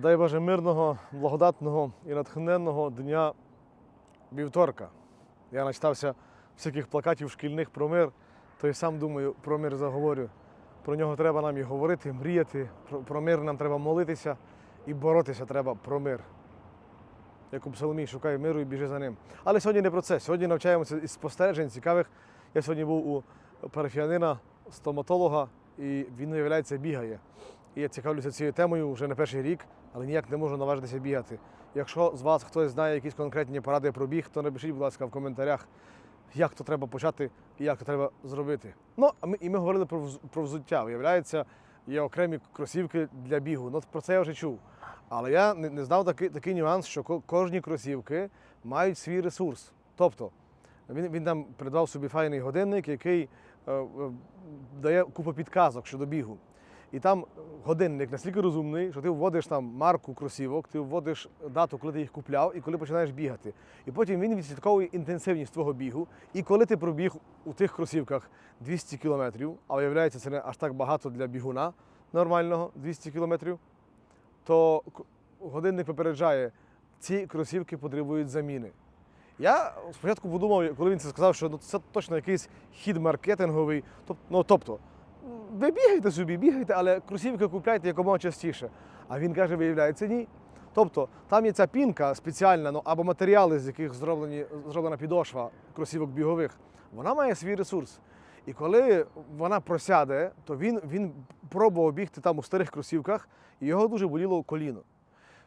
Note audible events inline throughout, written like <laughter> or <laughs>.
бажаю мирного, благодатного і натхненного дня вівторка. Я начитався всяких плакатів шкільних про мир, то й сам думаю, про мир заговорю. Про нього треба нам і говорити, мріяти. Про, мир нам треба молитися і боротися треба про мир. Як у псалмі, шукай миру і біжи за ним. Але сьогодні не про це. Сьогодні навчаємося із спостережень цікавих. Я сьогодні був у парафіянина, стоматолога, і він, виявляється, бігає. І я цікавлюся цією темою вже не перший рік, але ніяк не можу наважитися бігати. Якщо з вас хтось знає якісь конкретні поради про біг, то напишіть, будь ласка, в коментарях, як то треба почати і як то треба зробити. Ну, а ми, і ми говорили про, про взуття. Виявляється, є окремі кросівки для бігу. Ну, про це я вже чув. Але я не, не знав такий, такий нюанс, що кожні кросівки мають свій ресурс. Тобто, він, він там придбав собі файний годинник, який е, е, дає купу підказок щодо бігу. І там годинник настільки розумний, що ти вводиш там марку кросівок, ти вводиш дату, коли ти їх купляв, і коли починаєш бігати. І потім він відслідковує інтенсивність твого бігу. І коли ти пробіг у тих кросівках 200 кілометрів, а виявляється, це не аж так багато для бігуна нормального 200 кілометрів, то годинник попереджає, ці кросівки потребують заміни. Я спочатку подумав, коли він це сказав, що ну, це точно якийсь хід маркетинговий. Тоб- Ну, тобто, ви бігайте собі, бігайте, але кросівки купляйте якомога частіше. А він каже, виявляється, ні. Тобто, там є ця пінка спеціальна, ну, або матеріали, з яких зроблені, зроблена підошва кросівок бігових, вона має свій ресурс. І коли вона просяде, то він, він пробував бігти там у старих кросівках, і його дуже боліло коліно.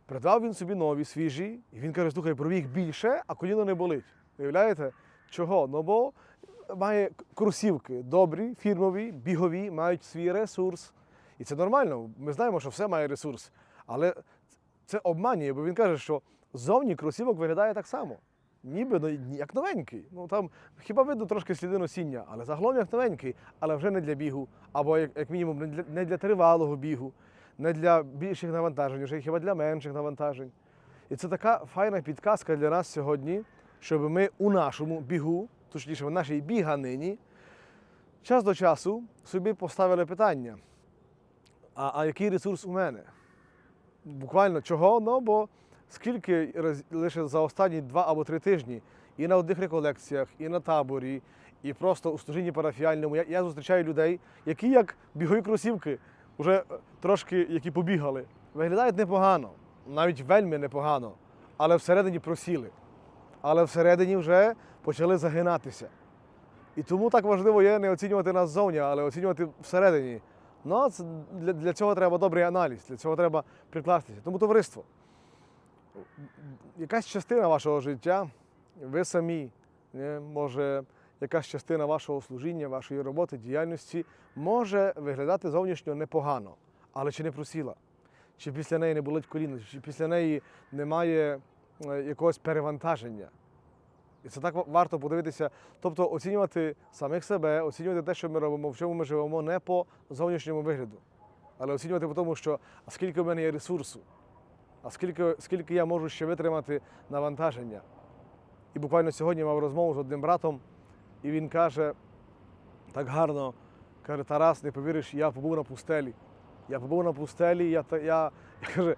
Придбав він собі нові, свіжі, і він каже, слухай, пробіг більше, а коліно не болить. Уявляєте? Чого? Ну бо має кросівки добрі, фірмові, бігові, мають свій ресурс. І це нормально. Ми знаємо, що все має ресурс. Але це обманює, бо він каже, що зовні кросівок виглядає так само. Ніби ну, як новенький. Ну там хіба видно трошки сліди носіння, але загалом як новенький, але вже не для бігу, або як, як мінімум не для, не для тривалого бігу, не для більших навантажень, вже хіба для менших навантажень. І це така файна підказка для нас сьогодні, щоб ми у нашому бігу, точніше в нашій біганині, час до часу собі поставили питання: а, а який ресурс у мене? Буквально чого? Ну, бо скільки раз, лише за останні два або три тижні і на одних реколекціях, і на таборі, і просто у служінні парафіальному я, я зустрічаю людей, які як бігові кросівки, вже е, трошки які побігали, виглядають непогано, навіть вельми непогано, але всередині просіли. Але всередині вже почали загинатися. І тому так важливо є не оцінювати нас ззовні, але оцінювати всередині. Ну, для, для цього треба добрий аналіз, для цього треба прикластися. Тому товариство, якась частина вашого життя, ви самі, не, може, якась частина вашого служіння, вашої роботи, діяльності може виглядати зовнішньо непогано, але чи не просіла? Чи після неї не болить коліно, чи після неї немає якогось перевантаження? І це так варто подивитися, тобто оцінювати самих себе, оцінювати те, що ми робимо, в чому ми живемо, не по зовнішньому вигляду, але оцінювати по тому, що а скільки в мене є ресурсу, а скільки, скільки я можу ще витримати навантаження. І буквально сьогодні мав розмову з одним братом, і він каже так гарно, каже, Тарас, не повіриш, я побув на пустелі. Я побув на пустелі, я, я, я каже, «Е,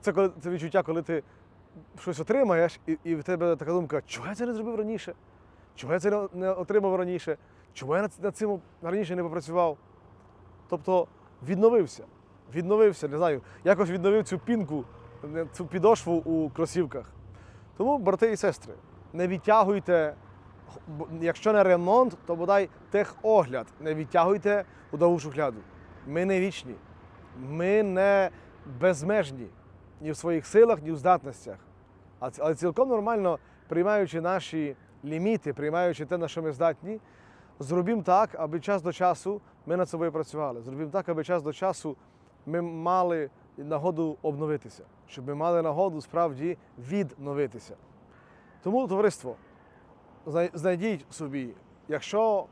це, коли, це відчуття, коли ти щось отримаєш, і, і в тебе така думка, чого я це не зробив раніше? Чого я це не, отримав раніше? Чого я над цим раніше не попрацював? Тобто відновився. Відновився, не знаю, якось відновив цю пінку, цю підошву у кросівках. Тому, брати і сестри, не відтягуйте, якщо не ремонт, то бодай техогляд. Не відтягуйте у довгу шухляду. Ми не вічні, ми не безмежні ні в своїх силах, ні в здатностях. Але цілком нормально, приймаючи наші ліміти, приймаючи те, на що ми здатні, зробімо так, аби час до часу ми над собою працювали. Зробімо так, аби час до часу ми мали нагоду обновитися, щоб ми мали нагоду справді відновитися. Тому, товариство, знайдіть собі, якщо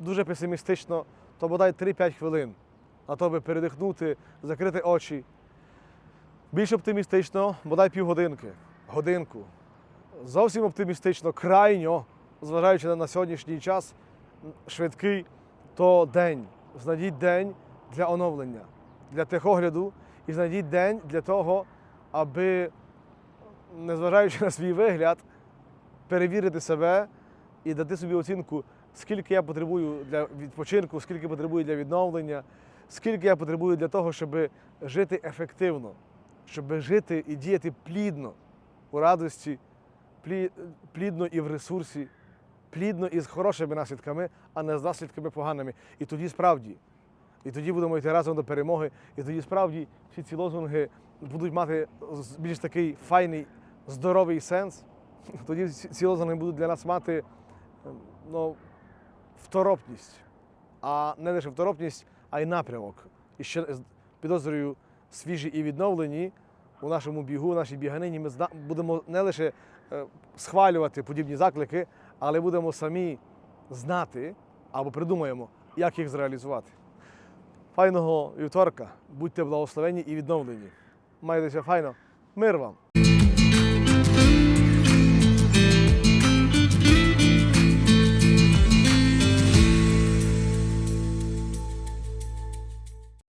дуже песимістично, то бодай 3-5 хвилин на то, аби передихнути, закрити очі. Більш оптимістично, бодай півгодинки, годинку. Зовсім оптимістично, крайньо, зважаючи на, сьогоднішній час, швидкий, то день. Знайдіть день для оновлення, для техогляду і знайдіть день для того, аби, незважаючи на свій вигляд, перевірити себе і дати собі оцінку, скільки я потребую для відпочинку, скільки потребую для відновлення, скільки я потребую для того, щоб жити ефективно, щоб жити і діяти плідно у радості, плідно і в ресурсі, плідно і з хорошими наслідками, а не з наслідками поганими. І тоді справді, і тоді будемо йти разом до перемоги, і тоді справді всі ці лозунги будуть мати більш такий файний, здоровий сенс. <laughs> Тоді ці лозунги будуть для нас мати ем, ну, второпність, а не лише второпність, а й напрямок. І ще підозрюю, свіжі і відновлені у нашому бігу, у нашій біганині. Ми будемо не лише е, схвалювати подібні заклики, але будемо самі знати або придумаємо, як їх зреалізувати. Файного вівторка, будьте благословені і відновлені. Майтеся файно. Мир вам!